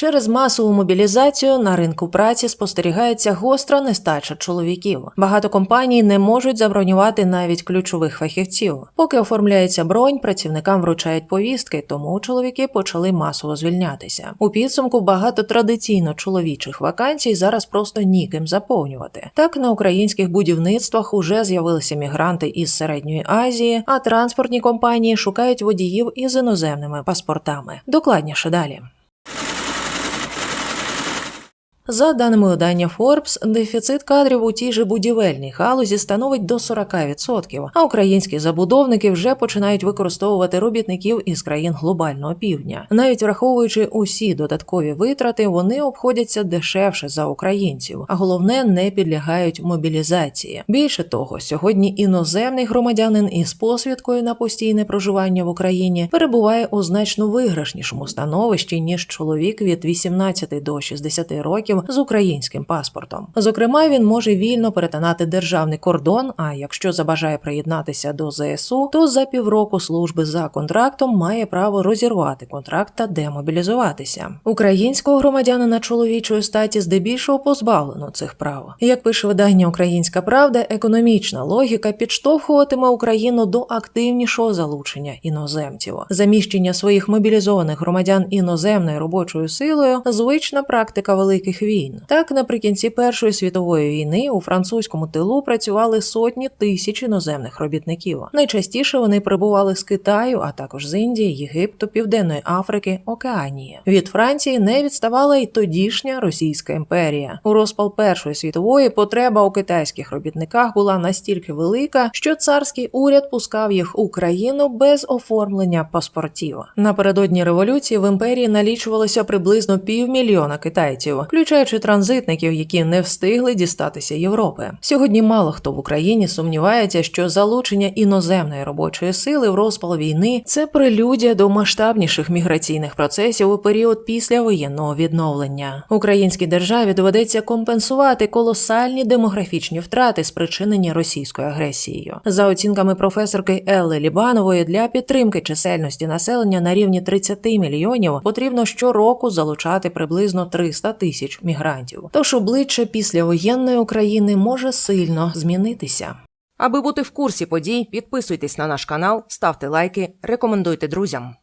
Через масову мобілізацію на ринку праці спостерігається гостра нестача чоловіків. Багато компаній не можуть забронювати навіть ключових фахівців. Поки оформляється бронь, працівникам вручають повістки, тому чоловіки почали масово звільнятися. У підсумку багато традиційно чоловічих вакансій зараз просто ніким заповнювати. Так на українських будівництвах уже з'явилися мігранти із середньої Азії, а транспортні компанії шукають водіїв із іноземними паспортами. Докладніше далі. За даними видання Forbes, дефіцит кадрів у тій же будівельній галузі становить до 40%, а українські забудовники вже починають використовувати робітників із країн глобального півдня. Навіть враховуючи усі додаткові витрати, вони обходяться дешевше за українців, а головне не підлягають мобілізації. Більше того, сьогодні іноземний громадянин із посвідкою на постійне проживання в Україні перебуває у значно виграшнішому становищі ніж чоловік від 18 до 60 років з українським паспортом. Зокрема, він може вільно перетинати державний кордон. А якщо забажає приєднатися до ЗСУ, то за півроку служби за контрактом має право розірвати контракт та демобілізуватися. Українського громадянина чоловічої статі здебільшого позбавлено цих прав. Як пише видання Українська Правда, економічна логіка підштовхуватиме Україну до активнішого залучення іноземців. Заміщення своїх мобілізованих громадян іноземною робочою силою звична практика великих. Так, наприкінці Першої світової війни у французькому тилу працювали сотні тисяч іноземних робітників. Найчастіше вони прибували з Китаю, а також з Індії, Єгипту, Південної Африки, Океанії. Від Франції не відставала й тодішня Російська імперія. У розпал Першої світової потреба у китайських робітниках була настільки велика, що царський уряд пускав їх у країну без оформлення паспортів. Напередодні революції в імперії налічувалося приблизно півмільйона китайців, включаючи транзитників, які не встигли дістатися Європи. Сьогодні мало хто в Україні сумнівається, що залучення іноземної робочої сили в розпал війни це прелюдія до масштабніших міграційних процесів у період після воєнного відновлення. Українській державі доведеться компенсувати колосальні демографічні втрати, спричинені російською агресією. За оцінками професорки Елли Лібанової, для підтримки чисельності населення на рівні 30 мільйонів потрібно щороку залучати приблизно 300 мігрантів. Тож обличчя післявоєнної України може сильно змінитися. Аби бути в курсі подій, підписуйтесь на наш канал, ставте лайки, рекомендуйте друзям.